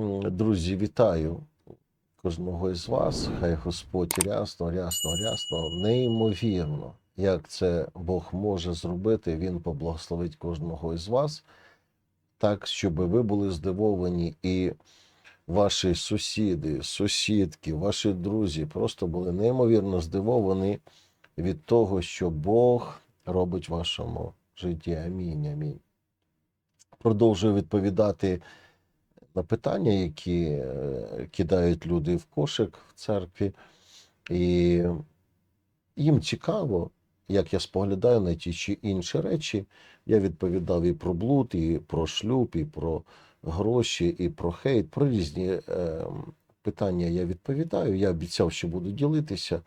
Друзі, вітаю кожного із вас. Хай Господь рясно, рясно, рясно, неймовірно, як це Бог може зробити. Він поблагословить кожного із вас, так, щоб ви були здивовані і ваші сусіди, сусідки, ваші друзі просто були неймовірно здивовані від того, що Бог робить в вашому житті. Амінь. Амінь. Продовжую відповідати на питання, які е, кидають люди в кошик в церкві, і їм цікаво, як я споглядаю на ті чи інші речі. Я відповідав і про блуд, і про шлюб, і про гроші, і про хейт. Про різні е, питання я відповідаю. Я обіцяв, що буду ділитися.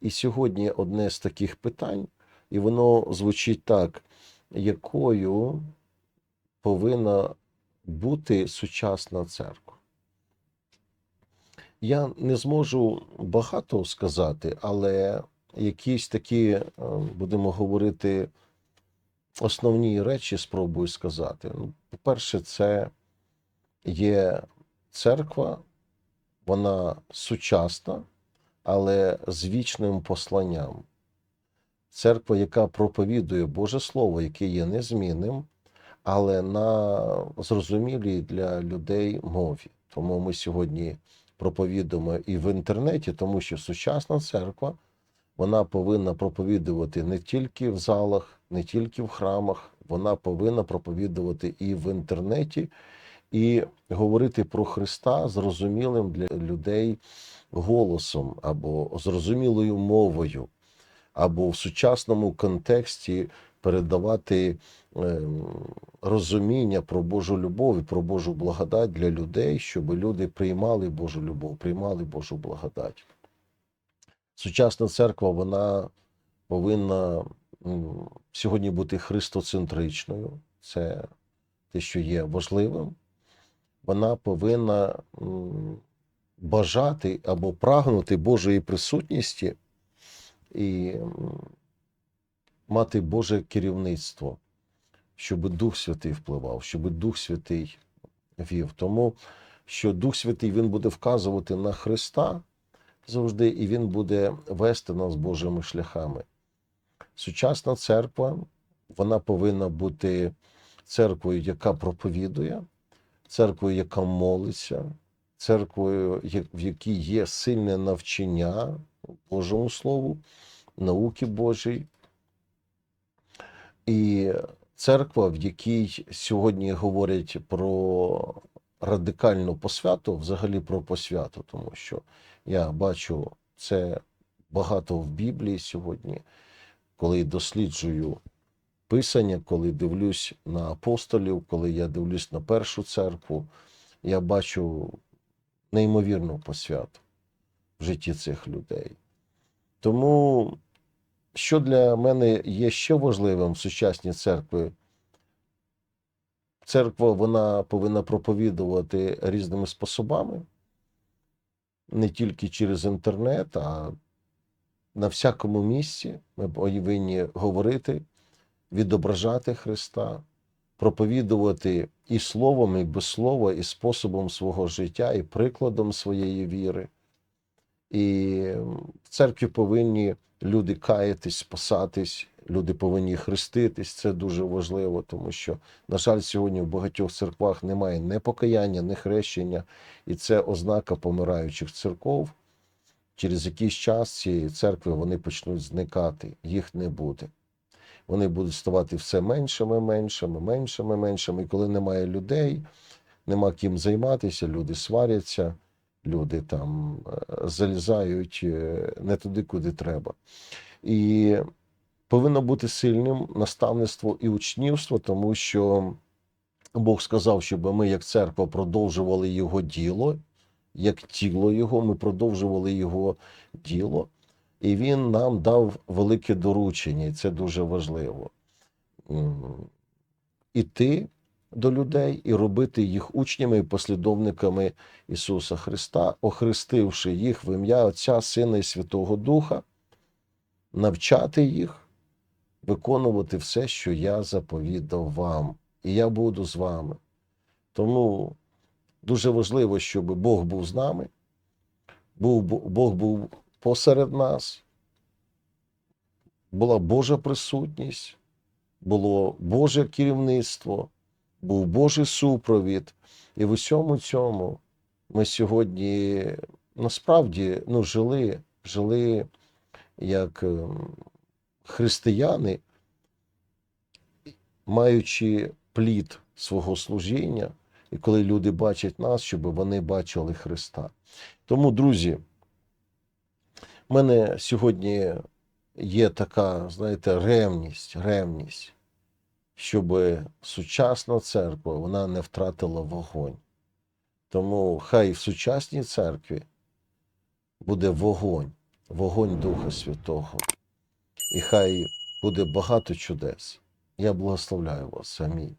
І сьогодні одне з таких питань, і воно звучить так: якою повинна бути сучасна церква. Я не зможу багато сказати, але якісь такі, е, будемо говорити, основні речі спробую сказати. Ну, По-перше, це є церква, вона сучасна, але з вічним посланням. Церква, яка проповідує Боже Слово, яке є незмінним, але на зрозумілій для людей мові. Тому ми сьогодні проповідуємо і в інтернеті, тому що сучасна церква вона повинна проповідувати не тільки в залах, не тільки в храмах, вона повинна проповідувати і в інтернеті, і говорити про Христа зрозумілим для людей голосом або зрозумілою мовою, або в сучасному контексті передавати розуміння про Божу любов і про Божу благодать для людей, щоб люди приймали Божу любов, приймали Божу благодать. Сучасна церква вона повинна сьогодні бути христоцентричною. Це те, що є важливим. Вона повинна бажати або прагнути Божої присутності і мати Боже керівництво, щоб Дух Святий впливав, щоб Дух Святий вів. Тому що Дух Святий Він буде вказувати на Христа завжди, і Він буде вести нас Божими шляхами. Сучасна церква вона повинна бути церквою, яка проповідує, церквою, яка молиться, церквою, в якій є сильне навчання Божому Слову, науки Божій. І церква, в якій сьогодні говорять про радикальну посвяту, взагалі про посвяту, тому що я бачу це багато в Біблії сьогодні, коли досліджую Писання, коли дивлюсь на апостолів, коли я дивлюсь на першу церкву, я бачу неймовірну посвяту в житті цих людей. Тому, що для мене є ще важливим в сучасній церкві, церква вона повинна проповідувати різними способами, не тільки через інтернет, а на всякому місці. Ми повинні говорити, відображати Христа, проповідувати і словом, і без слова, і способом свого життя, і прикладом своєї віри. І церкві повинні люди каятись, спасатись, люди повинні хреститись. Це дуже важливо, тому що, на жаль, сьогодні в багатьох церквах немає ні покаяння, ні хрещення, і це ознака помираючих церков. Через якийсь час ці церкви вони почнуть зникати, їх не буде. Вони будуть ставати все меншими, меншими, меншими, меншими. І коли немає людей, нема ким займатися, люди сваряться, люди там е, залізають е, не туди, куди треба. І повинно бути сильним наставництво і учнівство, тому що Бог сказав, щоб ми, як церква, продовжували його діло, як тіло його, ми продовжували його діло. І він нам дав велике доручення, і це дуже важливо. М, Іти до людей і робити їх учнями і послідовниками Ісуса Христа, охрестивши їх в ім'я Отця, Сина і Святого Духа, навчати їх виконувати все, що я заповідав вам, і я буду з вами. Тому Дуже важливо, щоб Бог був з нами, Бог був посеред нас, була Божа присутність, було Боже керівництво, був Божий супровід. І в усьому цьому ми сьогодні насправді ну, жили, жили як ем, християни, маючи плід свого служіння, і коли люди бачать нас, щоб вони бачили Христа. Тому, друзі, в мене сьогодні є така, знаєте, ревність, ревність, щоб сучасна церква вона не втратила вогонь. Тому хай в сучасній церкві буде вогонь, вогонь Духа Святого. І хай буде багато чудес. Я благословляю вас. Амінь.